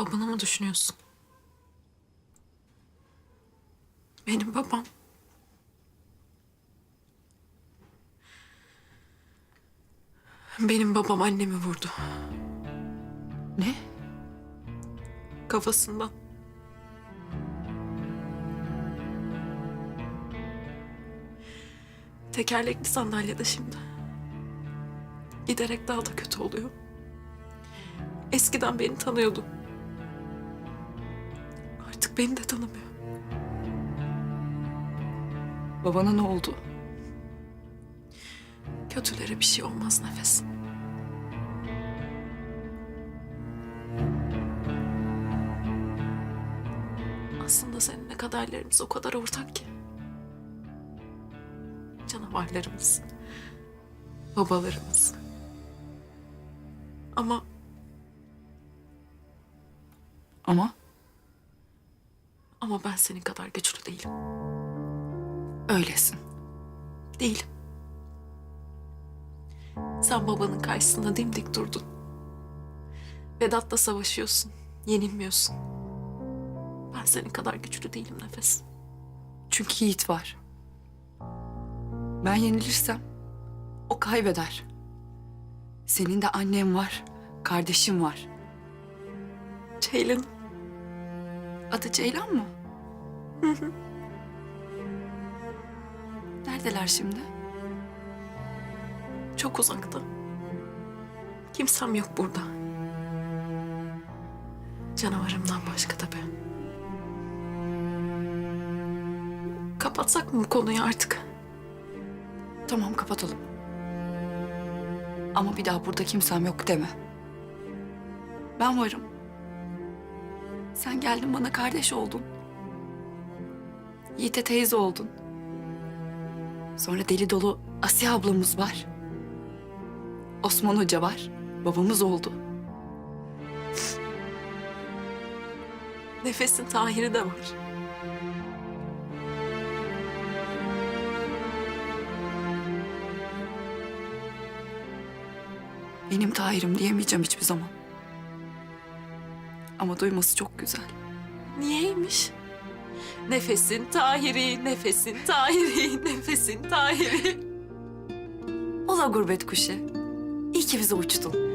Babanı mı düşünüyorsun? Benim babam. Benim babam annemi vurdu. Ne? Kafasından. Tekerlekli sandalyede şimdi. Giderek daha da kötü oluyor. Eskiden beni tanıyordu. Artık beni de tanımıyor. Babana ne oldu? Kötülere bir şey olmaz nefes. Aslında seninle kaderlerimiz o kadar ortak ki. Canavarlarımız. Babalarımız. Ama Ama ama ben senin kadar güçlü değilim. Öylesin. Değilim. Sen babanın karşısında dimdik durdun. Vedat'la savaşıyorsun. Yenilmiyorsun. Ben senin kadar güçlü değilim Nefes. Çünkü Yiğit var. Ben yenilirsem o kaybeder. Senin de annen var, kardeşin var. Ceylan Adı Ceylan mı? Neredeler şimdi? çok uzakta. Kimsem yok burada. Canavarımdan başka tabii. Kapatsak mı bu konuyu artık? Tamam kapatalım. Ama bir daha burada kimsem yok deme. Ben varım. Sen geldin bana kardeş oldun. Yiğit'e teyze oldun. Sonra deli dolu Asiye ablamız var. Osman Hoca var. Babamız oldu. Nefesin Tahir'i de var. Benim Tahir'im diyemeyeceğim hiçbir zaman. Ama duyması çok güzel. Niyeymiş? Nefesin Tahir'i, nefesin Tahir'i, nefesin Tahir'i. Ola gurbet kuşu. İyi ki bize uçtun.